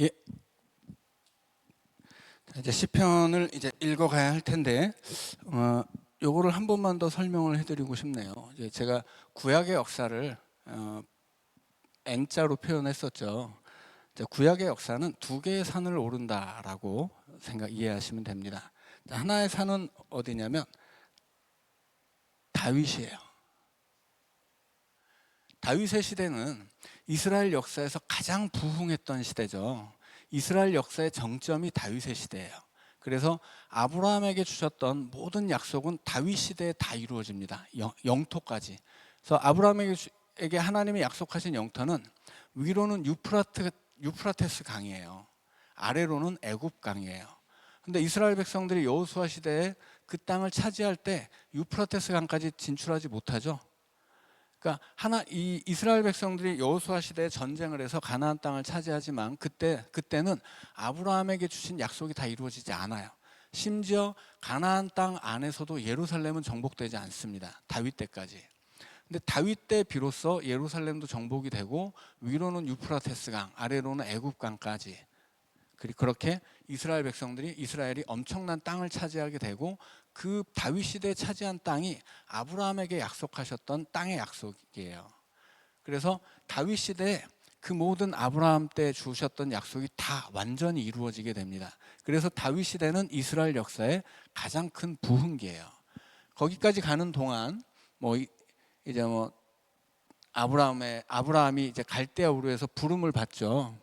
예. 자, 이제 시편을 이제 읽어가야 할 텐데 어, 요거를 한 번만 더 설명을 해드리고 싶네요. 이제 제가 구약의 역사를 어, N자로 표현했었죠. 구약의 역사는 두 개의 산을 오른다라고 생각 이해하시면 됩니다. 자, 하나의 산은 어디냐면 다윗이에요. 다윗의 시대는 이스라엘 역사에서 가장 부흥했던 시대죠. 이스라엘 역사의 정점이 다윗의 시대예요. 그래서 아브라함에게 주셨던 모든 약속은 다윗 시대에 다 이루어집니다. 영, 영토까지. 그래서 아브라함에게 하나님이 약속하신 영토는 위로는 유프라트, 유프라테스 강이에요. 아래로는 애굽 강이에요. 근데 이스라엘 백성들이 여호수아 시대에 그 땅을 차지할 때 유프라테스 강까지 진출하지 못하죠. 그러니까 하나 이 이스라엘 백성들이 여호수아 시대에 전쟁을 해서 가나안 땅을 차지하지만 그때 그때는 아브라함에게 주신 약속이 다 이루어지지 않아요. 심지어 가나안 땅 안에서도 예루살렘은 정복되지 않습니다. 다윗 때까지. 근데 다윗 때 비로소 예루살렘도 정복이 되고 위로는 유프라테스 강, 아래로는 애굽 강까지. 그렇게 이스라엘 백성들이 이스라엘이 엄청난 땅을 차지하게 되고 그 다윗 시대에 차지한 땅이 아브라함에게 약속하셨던 땅의 약속이에요. 그래서 다윗 시대에 그 모든 아브라함 때 주셨던 약속이 다 완전히 이루어지게 됩니다. 그래서 다윗 시대는 이스라엘 역사의 가장 큰 부흥기예요. 거기까지 가는 동안 뭐 이- 이제 뭐 아브라함의 아브라함이 이제 갈대아 우르에서 부름을 받죠.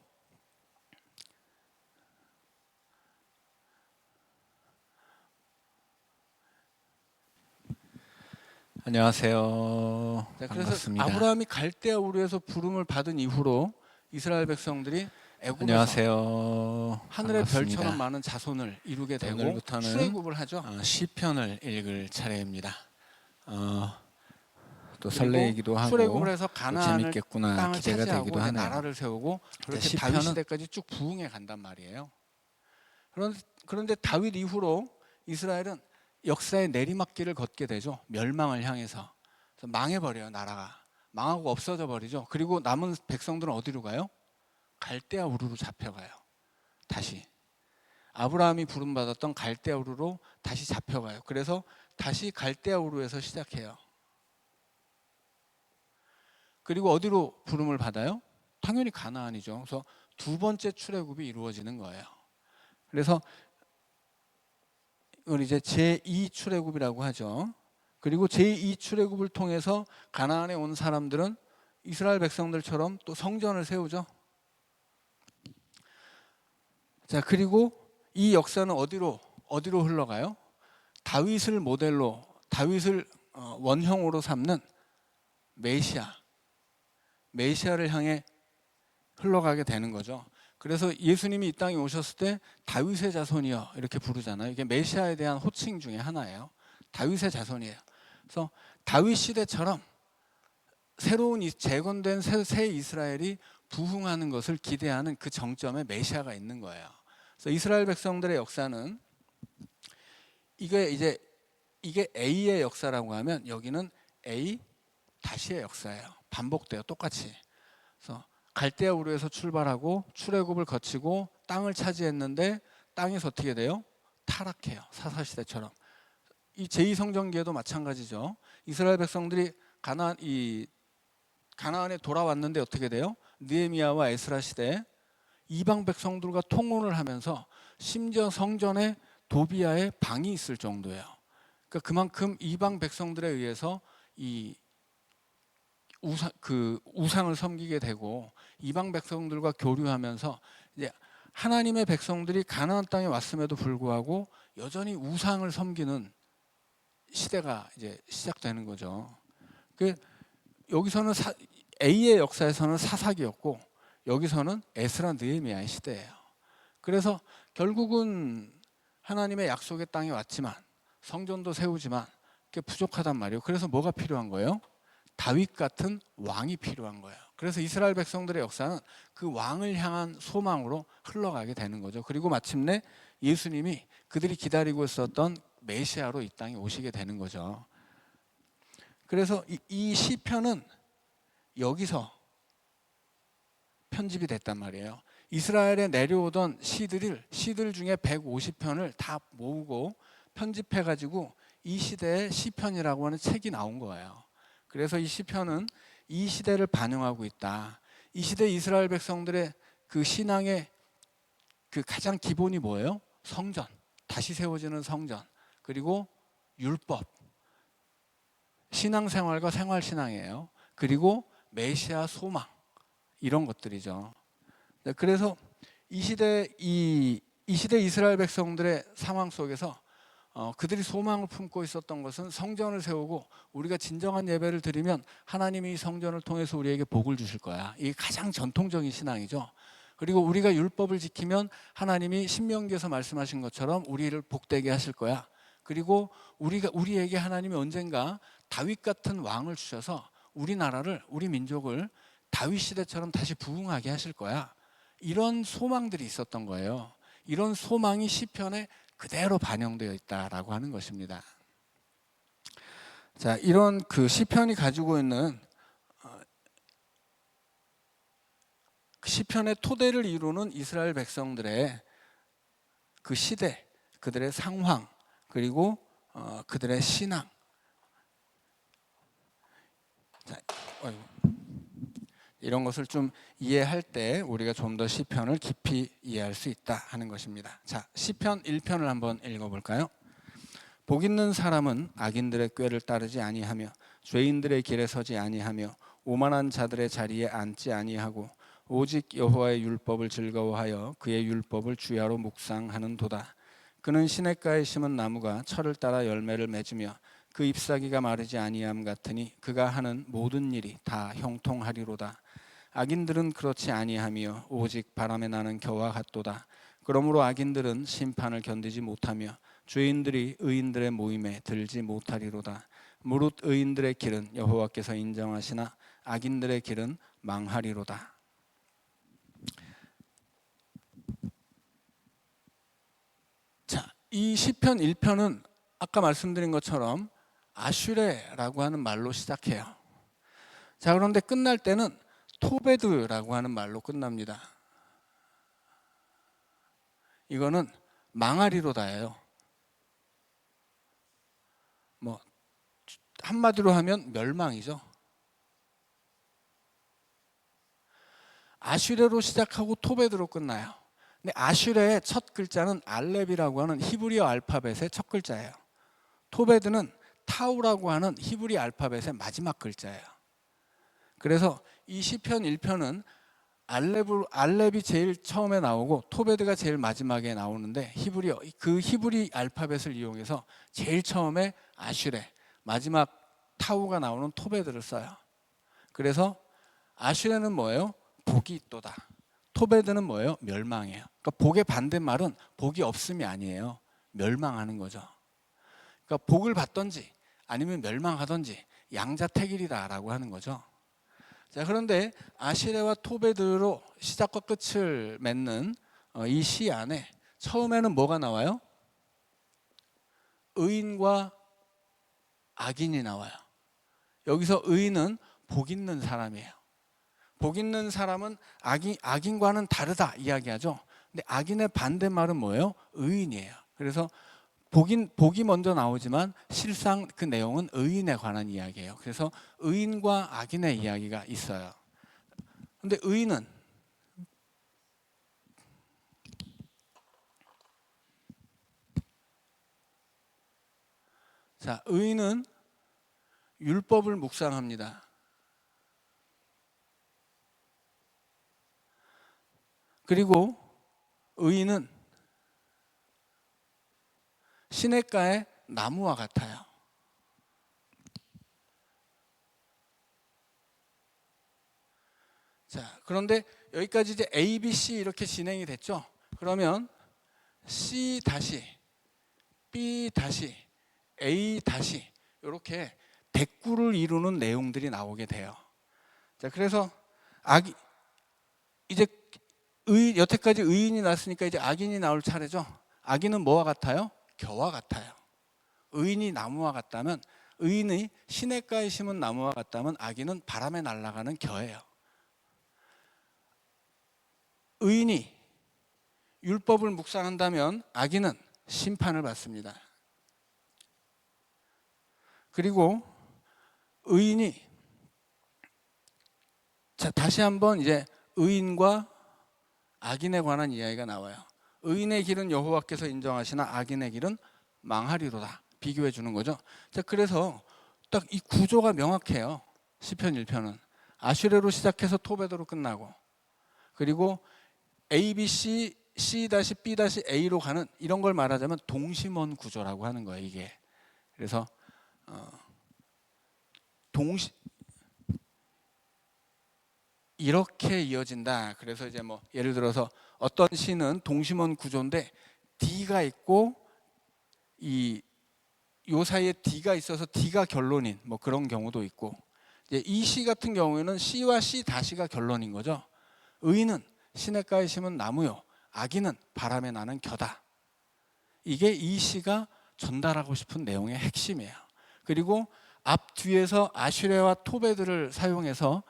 안녕하세요. 네, 그래서 반갑습니다. 아브라함이 갈대아 우르에서 부름을 받은 이후로 이스라엘 백성들이 애굽에서 안녕하세요. 하늘의 반갑습니다. 별처럼 많은 자손을 이루게 되고 오늘부터는 출애굽을 하죠. 어, 시편을 읽을 차례입니다. 어, 또 그리고 설레이기도 하고 출애굽을 해서 가나안을 재밌겠구나 땅을 기대가 차지하고 되기도 이제 하네요. 나라를 세우고 그렇게 시편은- 다윗 시대까지 쭉 부흥해 간단 말이에요. 그런데, 그런데 다윗 이후로 이스라엘은 역사의 내리막길을 걷게 되죠. 멸망을 향해서 망해버려요 나라가 망하고 없어져 버리죠. 그리고 남은 백성들은 어디로 가요? 갈대아 우르로 잡혀가요. 다시 아브라함이 부름받았던 갈대아 우르로 다시 잡혀가요. 그래서 다시 갈대아 우르에서 시작해요. 그리고 어디로 부름을 받아요? 당연히 가나안이죠. 그래서 두 번째 출애굽이 이루어지는 거예요. 그래서 이걸 이제 제2 출애굽이라고 하죠. 그리고 제2 출애굽을 통해서 가나안에 온 사람들은 이스라엘 백성들처럼 또 성전을 세우죠. 자, 그리고 이 역사는 어디로 어디로 흘러가요? 다윗을 모델로 다윗을 어, 원형으로 삼는 메시아 메시아를 향해 흘러가게 되는 거죠. 그래서 예수님이 이 땅에 오셨을 때 다윗의 자손이여 이렇게 부르잖아요. 이게 메시아에 대한 호칭 중에 하나예요. 다윗의 자손이에요. 그래서 다윗 시대처럼 새로운 이 재건된 새, 새 이스라엘이 부흥하는 것을 기대하는 그 정점에 메시아가 있는 거예요. 그래서 이스라엘 백성들의 역사는 이게 이제 이게 A의 역사라고 하면 여기는 A 다시의 역사예요. 반복돼요. 똑같이. 그래서 갈대아 우르에서 출발하고 출애굽을 거치고 땅을 차지했는데 땅에서 어떻게 돼요? 타락해요. 사사 시대처럼. 이 제2성전기에도 마찬가지죠. 이스라엘 백성들이 가나안 이 가나안에 돌아왔는데 어떻게 돼요? 느헤미야와 에스라 시대에 이방 백성들과 통혼을 하면서 심지어 성전에 도비아의 방이 있을 정도예요. 그러니까 그만큼 이방 백성들에 의해서 이 우상 그 우상을 섬기게 되고 이방 백성들과 교류하면서 이제 하나님의 백성들이 가나안 땅에 왔음에도 불구하고 여전히 우상을 섬기는 시대가 이제 시작되는 거죠. 그 여기서는 사, A의 역사에서는 사사기였고 여기서는 에스라 느헤미야의 시대예요. 그래서 결국은 하나님의 약속의 땅에 왔지만 성전도 세우지만 그게 부족하단 말이에요. 그래서 뭐가 필요한 거예요? 다윗 같은 왕이 필요한 거예요. 그래서 이스라엘 백성들의 역사는 그 왕을 향한 소망으로 흘러가게 되는 거죠. 그리고 마침내 예수님이 그들이 기다리고 있었던 메시아로 이 땅에 오시게 되는 거죠. 그래서 이, 이 시편은 여기서 편집이 됐단 말이에요. 이스라엘에 내려오던 시들을 시들 중에 150편을 다 모으고 편집해 가지고 이 시대의 시편이라고 하는 책이 나온 거예요. 그래서 이 시편은 이 시대를 반영하고 있다. 이 시대 이스라엘 백성들의 그 신앙의 그 가장 기본이 뭐예요? 성전. 다시 세워지는 성전. 그리고 율법. 신앙생활과 생활신앙이에요. 그리고 메시아 소망. 이런 것들이죠. 네, 그래서 이 시대 이, 이 시대 이스라엘 백성들의 상황 속에서 어, 그들이 소망을 품고 있었던 것은 성전을 세우고 우리가 진정한 예배를 드리면 하나님이 이 성전을 통해서 우리에게 복을 주실 거야. 이게 가장 전통적인 신앙이죠. 그리고 우리가 율법을 지키면 하나님이 신명기에서 말씀하신 것처럼 우리를 복되게 하실 거야. 그리고 우리가 우리에게 하나님이 언젠가 다윗 같은 왕을 주셔서 우리나라를 우리 민족을 다윗 시대처럼 다시 부흥하게 하실 거야. 이런 소망들이 있었던 거예요. 이런 소망이 시편에 그대로 반영되어 있다라고 하는 것입니다. 자, 이런 그 시편이 가지고 있는 어, 그 시편의 토대를 이루는 이스라엘 백성들의 그 시대, 그들의 상황, 그리고 어, 그들의 신앙. 자, 어이구. 이런 것을 좀 이해할 때 우리가 좀 더 시편을 깊이 이해할 수 있다 하는 것입니다. 자, 시편 1편을 한번 읽어 볼까요? 복 있는 사람은 악인들의 꾀를 따르지 아니하며 죄인들의 길에 서지 아니하며 오만한 자들의 자리에 앉지 아니하고 오직 여호와의 율법을 즐거워하여 그의 율법을 주야로 묵상하는도다. 그는 시냇가에 심은 나무가 철을 따라 열매를 맺으며 그 잎사귀가 마르지 아니함 같으니 그가 하는 모든 일이 다 형통하리로다. 악인들은 그렇지 아니하며 오직 바람에 나는 겨와 같도다. 그러므로 악인들은 심판을 견디지 못하며 죄인들이 의인들의 모임에 들지 못하리로다. 무릇 의인들의 길은 여호와께서 인정하시나 악인들의 길은 망하리로다. 자, 이 시편 1편은 아까 말씀드린 것처럼 아슈레라고 하는 말로 시작해요. 자, 그런데 끝날 때는 토베드라고 하는 말로 끝납니다. 이거는 망하리로 다예요. 뭐 한마디로 하면 멸망이죠. 아슈레로 시작하고 토베드로 끝나요. 근데 아슈레의 첫 글자는 알렙이라고 하는 히브리어 알파벳의 첫 글자예요. 토베드는 타우라고 하는 히브리 알파벳의 마지막 글자예요. 그래서 이 시편 1편은 알렙 알렙이 제일 처음에 나오고 토베드가 제일 마지막에 나오는데 히브리어 그 히브리 알파벳을 이용해서 제일 처음에 아슈레 마지막 타우가 나오는 토베드를 써요. 그래서 아슈레는 뭐예요? 복이 있도다. 토베드는 뭐예요? 멸망이에요. 그러니까 복의 반대말은 복이 없음이 아니에요. 멸망하는 거죠. 그러니까 복을 받던지 아니면 멸망하던지 양자택일이다라고 하는 거죠. 자, 그런데 아시레와 토베드로 시작과 끝을 맺는 어, 이시 안에 처음에는 뭐가 나와요? 의인과 악인이 나와요. 여기서 의인은 복 있는 사람이에요. 복 있는 사람은 악인, 악인과는 다르다 이야기하죠. 근데 악인의 반대말은 뭐예요? 의인이에요. 그래서 복인, 복이 먼저 나오지만 실상 그 내용은 의인에 관한 이야기예요. 그래서 의인과 악인의 이야기가 있어요. 근데 의인은 자, 의인은 율법을 묵상합니다. 그리고 의인은 시냇가의 나무와 같아요. 자, 그런데 여기까지 이제 A, B, C 이렇게 진행이 됐죠. 그러면 C 다시 B 다시 A 다시 이렇게 대꾸를 이루는 내용들이 나오게 돼요. 자, 그래서 악 이제 의 여태까지 의인이 났으니까 이제 악인이 나올 차례죠. 악인은 뭐와 같아요? 겨와 같아요. 의인이 나무와 같다면 의인이 시냇가에 심은 나무와 같다면 악인은 바람에 날아가는 겨예요. 의인이 율법을 묵상한다면 악인은 심판을 받습니다. 그리고 의인이 자 다시 한번 이제 의인과 악인에 관한 이야기가 나와요. 의인의 길은 여호와께서 인정하시나 악인의 길은 망하리로다. 비교해 주는 거죠. 자, 그래서 딱 이 구조가 명확해요. 시편 1편은 아슈레로 시작해서 토베도로 끝나고 그리고 A, B, C, C-B-A로 가는 이런 걸 말하자면 동심원 구조라고 하는 거예요, 이게. 그래서 어, 동시 이렇게 이어진다. 그래서 이제 뭐 예를 들어서 어떤 시는 동심원 구조인데 D가 있고 이 요 사이에 D가 있어서 D가 결론인 뭐 그런 경우도 있고 이 시 같은 경우에는 C와 C 다시가 결론인 거죠. 의인은 시냇가에 심은 나무요, 악인은 바람에 나는 겨다. 이게 이 시가 전달하고 싶은 내용의 핵심이에요. 그리고 앞 뒤에서 아슈레와 토베드를 사용해서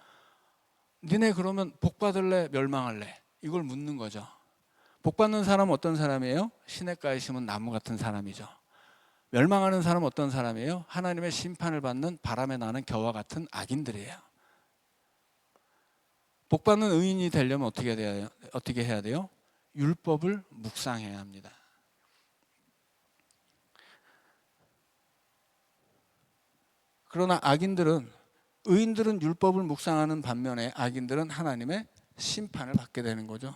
니네 그러면 복 받을래 멸망할래 이걸 묻는 거죠. 복 받는 사람은 어떤 사람이에요? 시냇가에 심은 나무 같은 사람이죠. 멸망하는 사람은 어떤 사람이에요? 하나님의 심판을 받는 바람에 나는 겨와 같은 악인들이에요. 복 받는 의인이 되려면 어떻게 돼야 어떻게 해야 돼요? 율법을 묵상해야 합니다. 그러나 악인들은 의인들은 율법을 묵상하는 반면에 악인들은 하나님의 심판을 받게 되는 거죠.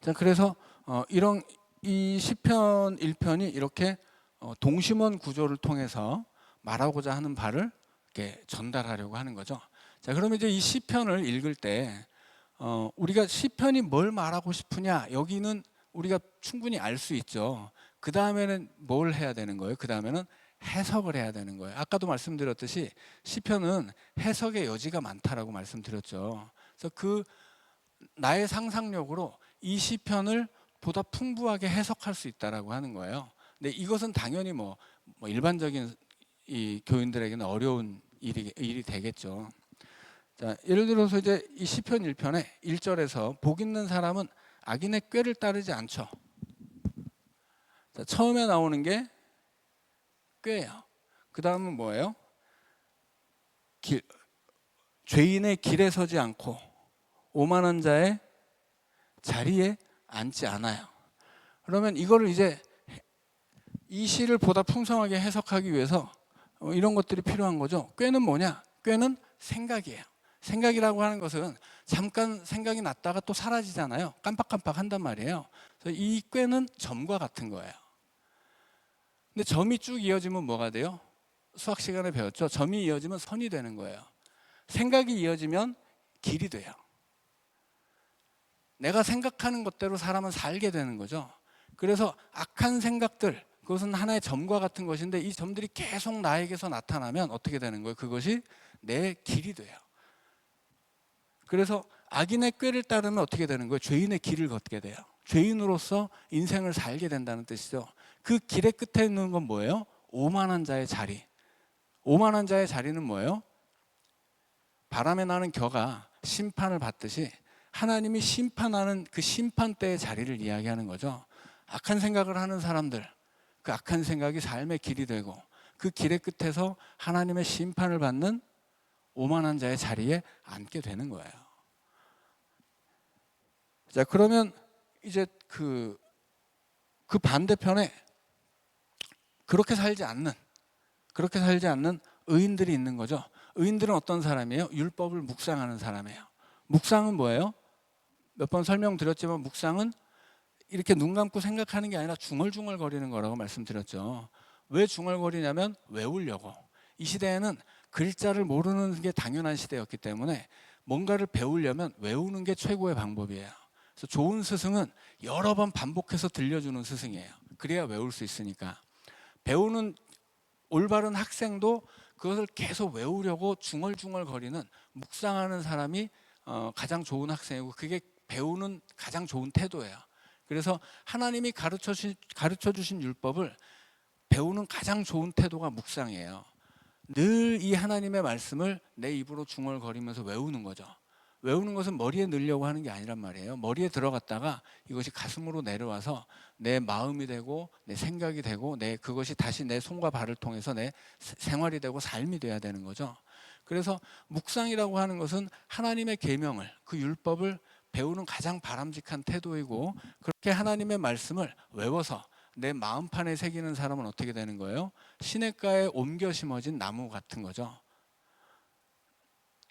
자, 그래서 어, 이런 이 시편 1편이 이렇게 어, 동심원 구조를 통해서 말하고자 하는 바를 이렇게 전달하려고 하는 거죠. 자, 그러면 이제 이 시편을 읽을 때 어, 우리가 시편이 뭘 말하고 싶으냐 여기는 우리가 충분히 알 수 있죠. 그 다음에는 뭘 해야 되는 거예요? 그 다음에는 해석을 해야 되는 거예요. 아까도 말씀드렸듯이 시편은 해석의 여지가 많다라고 말씀드렸죠. 그래서 그 나의 상상력으로 이 시편을 보다 풍부하게 해석할 수 있다라고 하는 거예요. 근데 이것은 당연히 뭐, 뭐 일반적인 이 교인들에게는 어려운 일이, 일이 되겠죠. 자, 예를 들어서 이제 이 시편 1편에 1절에서 복 있는 사람은 악인의 꾀를 따르지 않죠. 자, 처음에 나오는 게 꾀예요. 그 다음은 뭐예요? 길, 죄인의 길에 서지 않고 오만한 자의 자리에 앉지 않아요. 그러면 이거를 이제 이 시를 보다 풍성하게 해석하기 위해서 어, 이런 것들이 필요한 거죠. 꾀는 뭐냐? 꾀는 생각이에요. 생각이라고 하는 것은 잠깐 생각이 났다가 또 사라지잖아요. 깜빡깜빡 한단 말이에요. 그래서 이 꾀는 점과 같은 거예요. 근데 점이 쭉 이어지면 뭐가 돼요? 수학 시간에 배웠죠. 점이 이어지면 선이 되는 거예요. 생각이 이어지면 길이 돼요. 내가 생각하는 것대로 사람은 살게 되는 거죠. 그래서 악한 생각들, 그것은 하나의 점과 같은 것인데 이 점들이 계속 나에게서 나타나면 어떻게 되는 거예요? 그것이 내 길이 돼요. 그래서 악인의 꾀를 따르면 어떻게 되는 거예요? 죄인의 길을 걷게 돼요. 죄인으로서 인생을 살게 된다는 뜻이죠. 그 길의 끝에 있는 건 뭐예요? 오만한 자의 자리. 오만한 자의 자리는 뭐예요? 바람에 나는 겨가 심판을 받듯이 하나님이 심판하는 그 심판대의 자리를 이야기하는 거죠. 악한 생각을 하는 사람들, 그 악한 생각이 삶의 길이 되고 그 길의 끝에서 하나님의 심판을 받는 오만한 자의 자리에 앉게 되는 거예요. 자, 그러면 이제 그, 그 반대편에 그렇게 살지 않는, 그렇게 살지 않는 의인들이 있는 거죠. 의인들은 어떤 사람이에요? 율법을 묵상하는 사람이에요. 묵상은 뭐예요? 몇 번 설명드렸지만 묵상은 이렇게 눈 감고 생각하는 게 아니라 중얼중얼 거리는 거라고 말씀드렸죠. 왜 중얼거리냐면 외우려고. 이 시대에는 글자를 모르는 게 당연한 시대였기 때문에 뭔가를 배우려면 외우는 게 최고의 방법이에요. 그래서 좋은 스승은 여러 번 반복해서 들려주는 스승이에요. 그래야 외울 수 있으니까. 배우는 올바른 학생도 그것을 계속 외우려고 중얼중얼 거리는 묵상하는 사람이 어, 가장 좋은 학생이고 그게 배우는 가장 좋은 태도예요. 그래서 하나님이 가르쳐 주신, 가르쳐 주신 율법을 배우는 가장 좋은 태도가 묵상이에요. 늘 이 하나님의 말씀을 내 입으로 중얼거리면서 외우는 거죠. 외우는 것은 머리에 넣으려고 하는 게 아니란 말이에요. 머리에 들어갔다가 이것이 가슴으로 내려와서 내 마음이 되고 내 생각이 되고 내 그것이 다시 내 손과 발을 통해서 내 세- 생활이 되고 삶이 돼야 되는 거죠. 그래서 묵상이라고 하는 것은 하나님의 계명을 그 율법을 배우는 가장 바람직한 태도이고 그렇게 하나님의 말씀을 외워서 내 마음판에 새기는 사람은 어떻게 되는 거예요? 시냇가에 옮겨 심어진 나무 같은 거죠.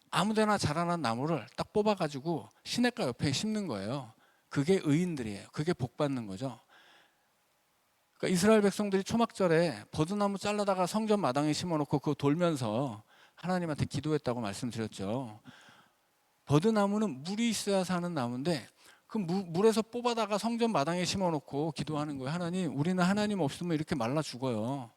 아무데나 자라난 나무를 딱 뽑아가지고 시냇가 옆에 심는 거예요. 그게 의인들이에요. 그게 복 받는 거죠. 그러니까 이스라엘 백성들이 초막절에 버드나무 잘라다가 성전 마당에 심어놓고 그거 돌면서 하나님한테 기도했다고 말씀드렸죠. 버드나무는 물이 있어야 사는 나무인데 그 물, 물에서 뽑아다가 성전 마당에 심어놓고 기도하는 거예요. 하나님, 우리는 하나님 없으면 이렇게 말라 죽어요.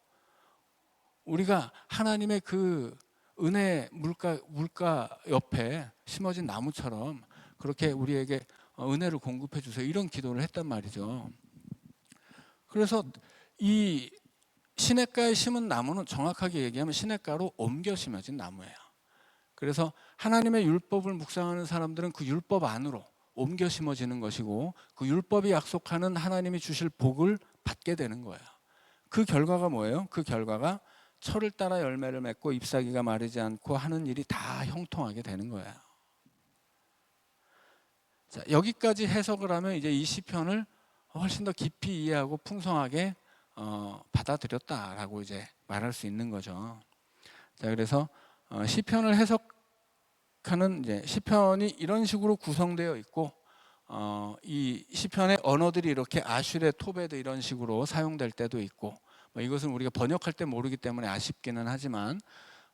우리가 하나님의 그 은혜 물가 물가 옆에 심어진 나무처럼 그렇게 우리에게 어, 은혜를 공급해 주세요. 이런 기도를 했단 말이죠. 그래서 이 시냇가에 심은 나무는 정확하게 얘기하면 시냇가로 옮겨 심어진 나무예요. 그래서 하나님의 율법을 묵상하는 사람들은 그 율법 안으로 옮겨 심어지는 것이고 그 율법이 약속하는 하나님이 주실 복을 받게 되는 거예요. 그 결과가 뭐예요? 그 결과가 철을 따라 열매를 맺고 잎사귀가 마르지 않고 하는 일이 다 형통하게 되는 거예요. 자, 여기까지 해석을 하면 이제 이 시편을 훨씬 더 깊이 이해하고 풍성하게 어, 받아들였다라고 이제 말할 수 있는 거죠. 자, 그래서 어, 시편을 해석하는 이제 시편이 이런 식으로 구성되어 있고 어, 이 시편의 언어들이 이렇게 아슈레, 토베드 이런 식으로 사용될 때도 있고 뭐 이것은 우리가 번역할 때 모르기 때문에 아쉽기는 하지만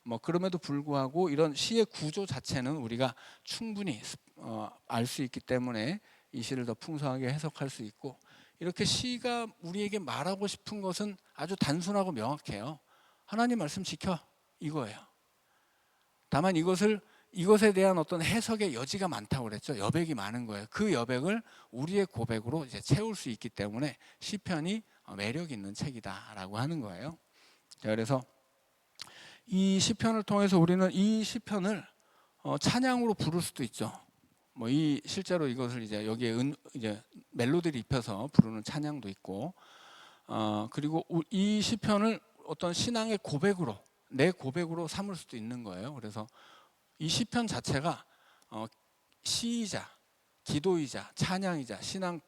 뭐 그럼에도 불구하고 이런 시의 구조 자체는 우리가 충분히 어, 알 수 있기 때문에 이 시를 더 풍성하게 해석할 수 있고 이렇게 시가 우리에게 말하고 싶은 것은 아주 단순하고 명확해요. 하나님 말씀 지켜 이거예요. 다만 이것을 이것에 대한 어떤 해석의 여지가 많다고 그랬죠. 여백이 많은 거예요. 그 여백을 우리의 고백으로 이제 채울 수 있기 때문에 시편이 어, 매력 있는 책이다라고 하는 거예요. 자, 그래서 이 시편을 통해서 우리는 이 시편을 어, 찬양으로 부를 수도 있죠. 뭐 이 실제로 이것을 이제 여기에 은, 이제 멜로디를 입혀서 부르는 찬양도 있고, 어, 그리고 우- 이 시편을 어떤 신앙의 고백으로 내 고백으로 삼을 수도 있는 거예요. 그래서 이 시편 자체가 어, 시이자, 기도이자, 찬양이자 신앙을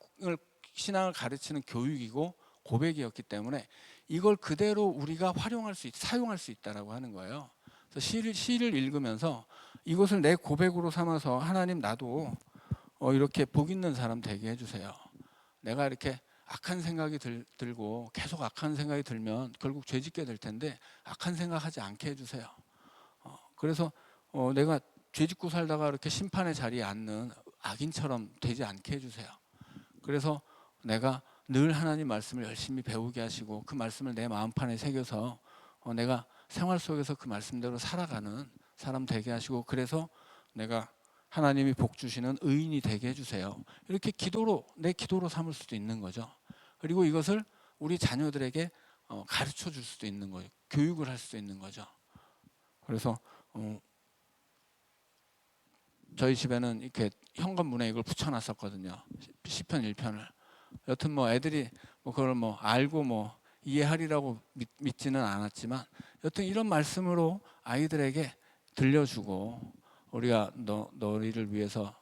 신앙을 가르치는 교육이고 고백이었기 때문에 이걸 그대로 우리가 활용할 수 있, 사용할 수 있다라고 하는 거예요. 그래서 시를 시를 읽으면서 이것을 내 고백으로 삼아서 하나님 나도 어, 이렇게 복 있는 사람 되게 해주세요. 내가 이렇게 악한 생각이 들, 들고 계속 악한 생각이 들면 결국 죄짓게 될 텐데 악한 생각하지 않게 해주세요. 어, 그래서 어, 내가 죄짓고 살다가 이렇게 심판의 자리에 앉는 악인처럼 되지 않게 해주세요. 그래서 내가 늘 하나님 말씀을 열심히 배우게 하시고 그 말씀을 내 마음판에 새겨서 어, 내가 생활 속에서 그 말씀대로 살아가는 사람 되게 하시고 그래서 내가 하나님이 복 주시는 의인이 되게 해주세요. 이렇게 기도로 내 기도로 삼을 수도 있는 거죠. 그리고 이것을 우리 자녀들에게 어, 가르쳐 줄 수도 있는 거예요. 교육을 할 수도 있는 거죠. 그래서 어, 저희 집에는 이렇게 현관문에 이걸 붙여놨었거든요. 시편 1편을. 여튼 뭐 애들이 뭐 그걸 뭐 알고 뭐 이해하리라고 믿, 믿지는 않았지만 여튼 이런 말씀으로 아이들에게 들려주고 우리가 너 너희를 위해서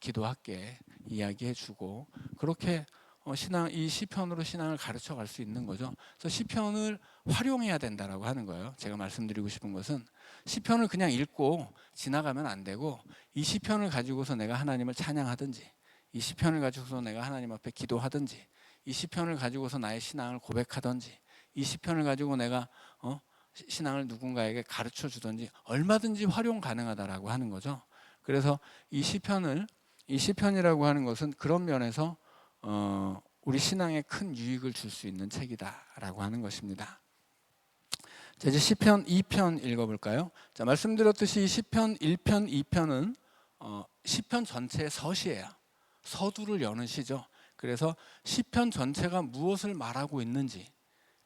기도할게 이야기해주고 그렇게 어, 신앙 이 시편으로 신앙을 가르쳐 갈 수 있는 거죠. 그래서 시편을 활용해야 된다라고 하는 거예요. 제가 말씀드리고 싶은 것은 시편을 그냥 읽고 지나가면 안 되고 이 시편을 가지고서 내가 하나님을 찬양하든지 이 시편을 가지고서 내가 하나님 앞에 기도하든지 이 시편을 가지고서 나의 신앙을 고백하든지 이 시편을 가지고 내가 어? 시- 신앙을 누군가에게 가르쳐 주든지 얼마든지 활용 가능하다라고 하는 거죠. 그래서 이 시편을 이 시편이라고 하는 것은 그런 면에서 어, 우리 신앙에 큰 유익을 줄 수 있는 책이다라고 하는 것입니다. 자, 이제 시편 2편 읽어볼까요? 자, 말씀드렸듯이 이 시편 1편, 2편은 어, 시편 전체의 서시예요. 서두를 여는 시죠. 그래서 시편 전체가 무엇을 말하고 있는지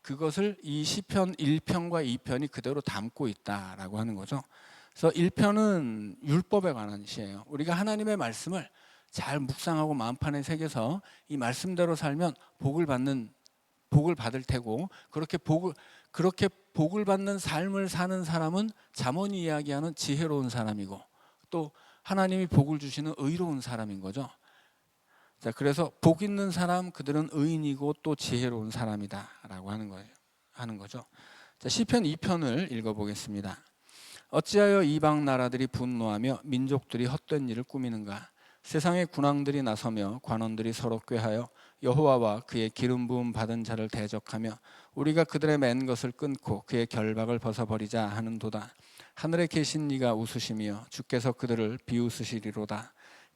그것을 이 시편 1편과 2편이 그대로 담고 있다라고 하는 거죠. 그래서 1편은 율법에 관한 시예요. 우리가 하나님의 말씀을 잘 묵상하고 마음판에 새겨서 이 말씀대로 살면 복을 받는 복을 받을 테고 그렇게 복을 그렇게 복을 받는 삶을 사는 사람은 잠언이 이야기하는 지혜로운 사람이고 또 하나님이 복을 주시는 의로운 사람인 거죠. 자, 그래서 복 있는 사람 그들은 의인이고 또 지혜로운 사람이다라고 하는 거예요. 하는 거죠. 자, 시편 2편을 읽어 보겠습니다. 어찌하여 이방 나라들이 분노하며 민족들이 헛된 일을 꾸미는가? 세상의 군왕들이 나서며 관원들이 서로 꾀하여 여호와와 그의 기름 부음 받은 자를 대적하며 우리가 그들의 맨 것을 끊고 그의 결박을 벗어버리자 하는도다. 하늘에 계신 네가 웃으시며 주께서 그들을 비웃으시리로다.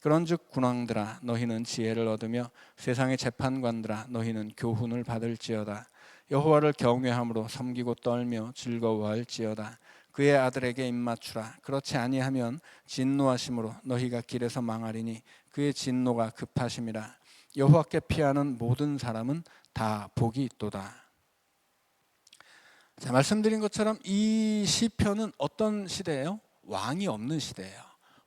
그런즉 군왕들아 너희는 지혜를 얻으며 세상의 재판관들아 너희는 교훈을 받을지어다. 여호와를 경외함으로 섬기고 떨며 즐거워할지어다. 그의 아들에게 입맞추라. 그렇지 아니하면 진노하심으로 너희가 길에서 망하리니 그의 진노가 급하심이라. 여호와께 피하는 모든 사람은 다 복이 있도다. 자, 말씀드린 것처럼 이 시편은 어떤 시대예요? 왕이 없는 시대예요.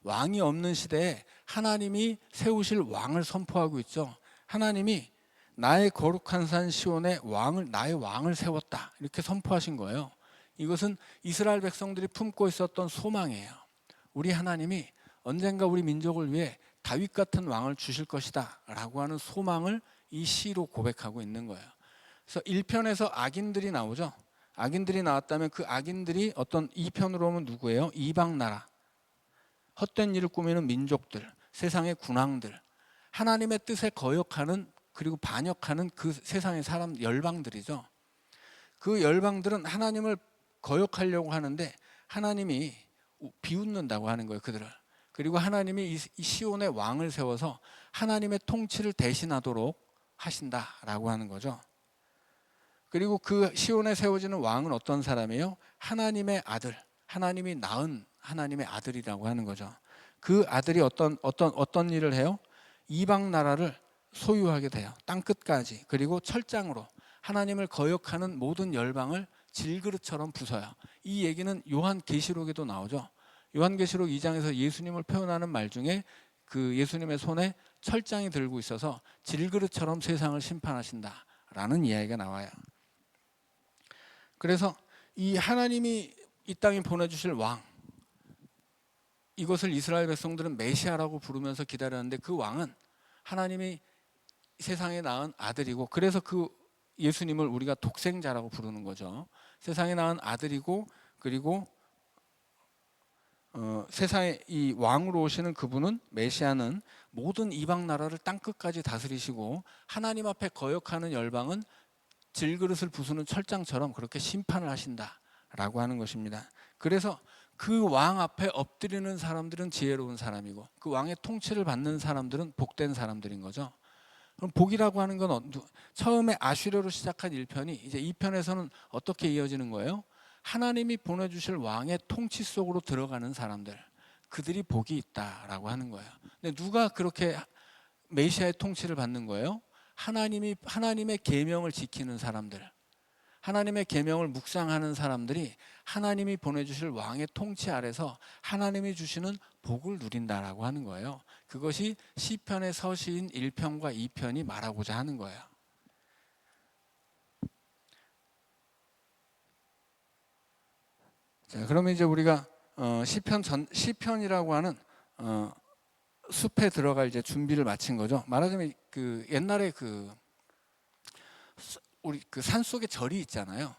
왕이 없는 시대에 하나님이 세우실 왕을 선포하고 있죠. 하나님이 나의 거룩한 산 시온에 왕을 나의 왕을 세웠다. 이렇게 선포하신 거예요. 이것은 이스라엘 백성들이 품고 있었던 소망이에요. 우리 하나님이 언젠가 우리 민족을 위해 다윗 같은 왕을 주실 것이다라고 하는 소망을 이 시로 고백하고 있는 거예요. 그래서 1편에서 악인들이 나오죠. 악인들이 나왔다면 그 악인들이 어떤 2편으로 오면 누구예요? 이방 나라. 헛된 일을 꾸미는 민족들, 세상의 군왕들, 하나님의 뜻에 거역하는 그리고 반역하는 그 세상의 사람 열방들이죠. 그 열방들은 하나님을 거역하려고 하는데 하나님이 비웃는다고 하는 거예요, 그들을. 그리고 하나님이 이 시온의 왕을 세워서 하나님의 통치를 대신하도록 하신다라고 하는 거죠. 그리고 그 시온에 세워지는 왕은 어떤 사람이에요? 하나님의 아들, 하나님이 낳은 하나님의 아들이라고 하는 거죠. 그 아들이 어떤 어떤 어떤 일을 해요? 이방 나라를 소유하게 돼요. 땅 끝까지. 그리고 철장으로 하나님을 거역하는 모든 열방을 질그릇처럼 부숴요. 이 얘기는 요한 계시록에도 나오죠. 요한 계시록 2장에서 예수님을 표현하는 말 중에 그 예수님의 손에 철장이 들고 있어서 질그릇처럼 세상을 심판하신다라는 이야기가 나와요. 그래서 이 하나님이 이 땅에 보내주실 왕 이것을 이스라엘 백성들은 메시아라고 부르면서 기다렸는데 그 왕은 하나님이 세상에 낳은 아들이고 그래서 그 예수님을 우리가 독생자라고 부르는 거죠. 세상에 낳은 아들이고 그리고 어, 세상에 이 왕으로 오시는 그분은 메시아는 모든 이방 나라를 땅 끝까지 다스리시고 하나님 앞에 거역하는 열방은 질그릇을 부수는 철장처럼 그렇게 심판을 하신다라고 하는 것입니다. 그래서 그 왕 앞에 엎드리는 사람들은 지혜로운 사람이고 그 왕의 통치를 받는 사람들은 복된 사람들인 거죠. 그럼 복이라고 하는 건 처음에 아슈르로 시작한 1편이 이제 2편에서는 어떻게 이어지는 거예요? 하나님이 보내주실 왕의 통치 속으로 들어가는 사람들 그들이 복이 있다라고 하는 거예요. 근데 누가 그렇게 메시아의 통치를 받는 거예요? 하나님이 하나님의 계명을 지키는 사람들, 하나님의 계명을 묵상하는 사람들이 하나님이 보내주실 왕의 통치 아래서 하나님이 주시는 복을 누린다라고 하는 거예요. 그것이 시편의 서시인 1편과 2편이 말하고자 하는 거예요. 자, 그러면 이제 우리가 어, 시편 전 시편이라고 하는 어, 숲에 들어갈 이제 준비를 마친 거죠. 말하자면 그 옛날에 그 수- 우리 그 산 속에 절이 있잖아요.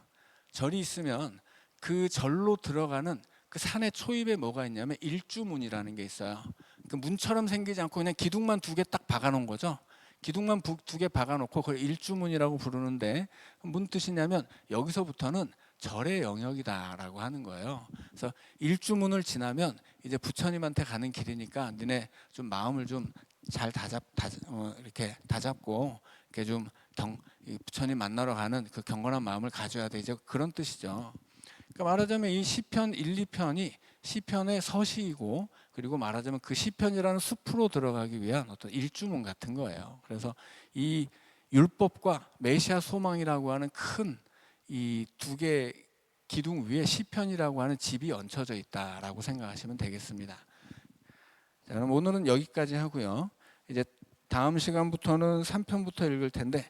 절이 있으면 그 절로 들어가는 그 산의 초입에 뭐가 있냐면 일주문이라는 게 있어요. 그 문처럼 생기지 않고 그냥 기둥만 두 개 딱 박아놓은 거죠. 기둥만 두 개 박아놓고 그걸 일주문이라고 부르는데 문 뜻이냐면 여기서부터는 절의 영역이다라고 하는 거예요. 그래서 일주문을 지나면 이제 부처님한테 가는 길이니까 니네 좀 마음을 좀 잘 다잡 다 어, 이렇게 다잡고 이렇게 좀 경, 이 부처님 만나러 가는 그 경건한 마음을 가져야 돼 이제 그런 뜻이죠. 그러니까 말하자면 이 시편 1, 2편이 시편의 서시이고 그리고 말하자면 그 시편이라는 숲으로 들어가기 위한 어떤 일주문 같은 거예요. 그래서 이 율법과 메시아 소망이라고 하는 큰 이 두 개 기둥 위에 시편이라고 하는 집이 얹혀져 있다라고 생각하시면 되겠습니다. 자, 그럼 오늘은 여기까지 하고요. 이제 다음 시간부터는 3편부터 읽을 텐데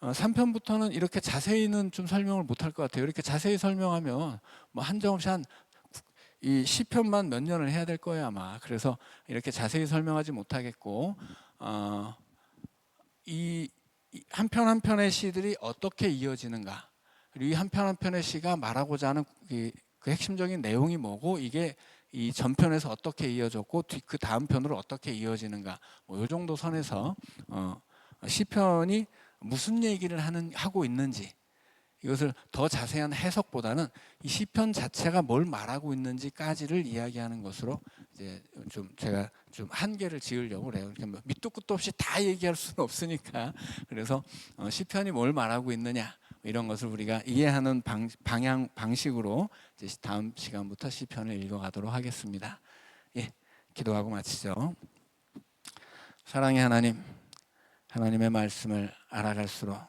어, 3편부터는 이렇게 자세히는 좀 설명을 못할 것 같아요. 이렇게 자세히 설명하면 뭐 한정없이 한이 시편만 몇 년을 해야 될 거예요 아마. 그래서 이렇게 자세히 설명하지 못하겠고 어, 이 한편 한 편의 시들이 어떻게 이어지는가 그리고 이 한편 한 편의 시가 말하고자 하는 그, 그 핵심적인 내용이 뭐고 이게 이 전편에서 어떻게 이어졌고 뒤- 그 다음 편으로 어떻게 이어지는가 뭐요 정도 선에서 어, 시편이 무슨 얘기를 하는 하고 있는지 이것을 더 자세한 해석보다는 이 시편 자체가 뭘 말하고 있는지까지를 이야기하는 것으로 이제 좀 제가 좀 한계를 지으려고 그래요. 이렇게 뭐 밑도 끝도 없이 다 얘기할 수는 없으니까 그래서 어, 시편이 뭘 말하고 있느냐 이런 것을 우리가 이해하는 방, 방향 방식으로 이제 다음 시간부터 시편을 읽어가도록 하겠습니다. 예, 기도하고 마치죠. 사랑의 하나님, 하나님의 말씀을 알아갈수록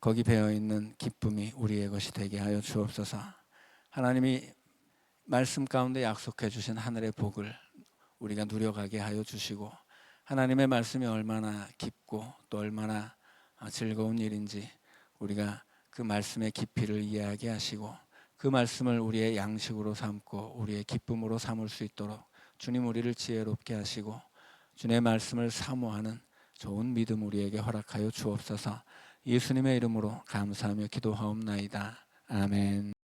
거기 배어 있는 기쁨이 우리의 것이 되게 하여 주옵소서. 하나님이 말씀 가운데 약속해 주신 하늘의 복을 우리가 누려가게 하여 주시고 하나님의 말씀이 얼마나 깊고 또 얼마나 즐거운 일인지 우리가 그 말씀의 깊이를 이해하게 하시고 그 말씀을 우리의 양식으로 삼고 우리의 기쁨으로 삼을 수 있도록 주님 우리를 지혜롭게 하시고 주님의 말씀을 사모하는 좋은 믿음 우리에게 허락하여 주옵소서. 예수님의 이름으로 감사하며 기도하옵나이다. 아멘.